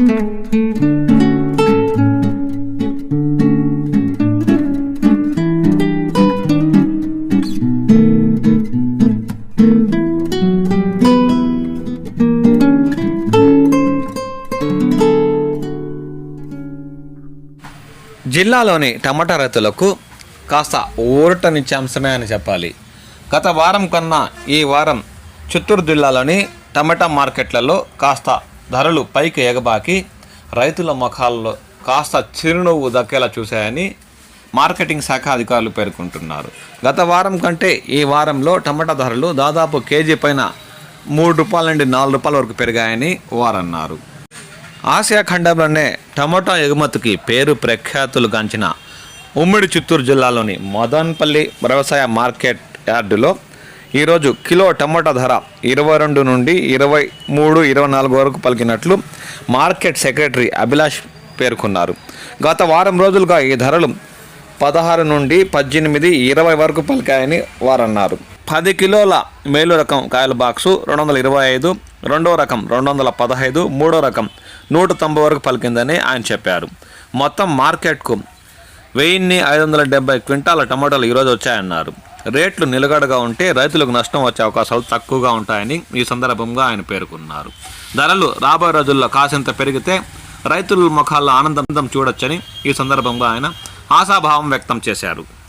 జిల్లాలోని టమాటా రైతులకు కాస్త ఊరటనిచ్చే అంశమే అని చెప్పాలి. గత వారం కన్నా ఈ వారం చిత్తూరు జిల్లాలోని టమాటా మార్కెట్లలో కాస్త ధరలు పైకి ఎగబాకి రైతుల ముఖాల్లో కాస్త చిరునవ్వు దక్కేలా చూశాయని మార్కెటింగ్ శాఖ అధికారులు పేర్కొంటున్నారు. గత వారం కంటే ఈ వారంలో టమాటా ధరలు దాదాపు కేజీ పైన మూడు రూపాయల నుండి నాలుగు రూపాయల వరకు పెరిగాయని వారన్నారు. ఆసియా ఖండంలోనే టమాటా ఎగుమతికి పేరు ప్రఖ్యాతులు గాంచిన ఉమ్మడి చిత్తూరు జిల్లాలోని మదన్పల్లి వ్యవసాయ మార్కెట్ యార్డులో ఈరోజు కిలో టమాటా ధర ఇరవై రెండు నుండి ఇరవై మూడు ఇరవై నాలుగు వరకు పలికినట్లు మార్కెట్ సెక్రటరీ అభిలాష్ పేర్కొన్నారు. గత వారం రోజులుగా ఈ ధరలు పదహారు నుండి పద్దెనిమిది ఇరవై వరకు పలికాయని వారన్నారు. పది కిలోల మేలు రకం కాయల బాక్సు రెండు వందల ఇరవై ఐదు రెండో రకం రెండు వందల పదహైదు మూడో రకం నూట తొంభై వరకు పలికిందని ఆయన చెప్పారు. మొత్తం మార్కెట్కు వెయ్యిన్ని ఐదు వందల డెబ్బై క్వింటాల టమాటాలు ఈరోజు వచ్చాయన్నారు. రేట్లు నిలకడగా ఉంటే రైతులకు నష్టం వచ్చే అవకాశాలు తక్కువగా ఉంటాయని ఈ సందర్భంగా ఆయన పేర్కొన్నారు. ధరలు రాబోయే రోజుల్లో కాసింత పెరిగితే రైతుల ముఖాల్లో ఆనందం చూడొచ్చని ఈ సందర్భంగా ఆయన ఆశాభావం వ్యక్తం చేశారు.